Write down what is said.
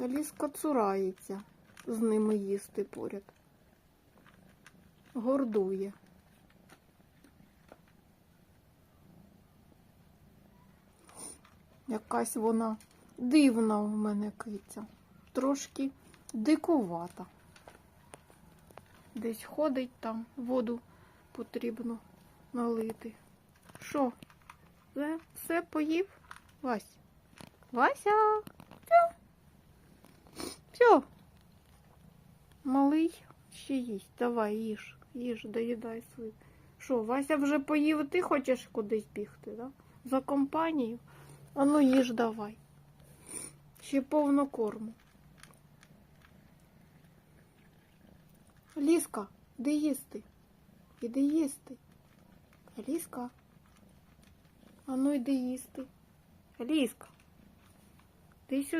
Аліска цурається з ними їсти поряд. Гордує. Якась вона дивна у мене киця. Трошки дикувата. Десь ходить там, воду потрібно налити. Що? Все, все поїв? Вась? Вася? Все? Все. Малий ще їсть. Давай, їж, їж, доїдай свій. Що, Вася вже поїв, ти хочеш кудись бігти, да? За компанію? А ну їж давай. Ще повно корму. Ліска, де їсти? Іди їсти. Ліска. А ну йди їсти. Ліска. Ти сюди.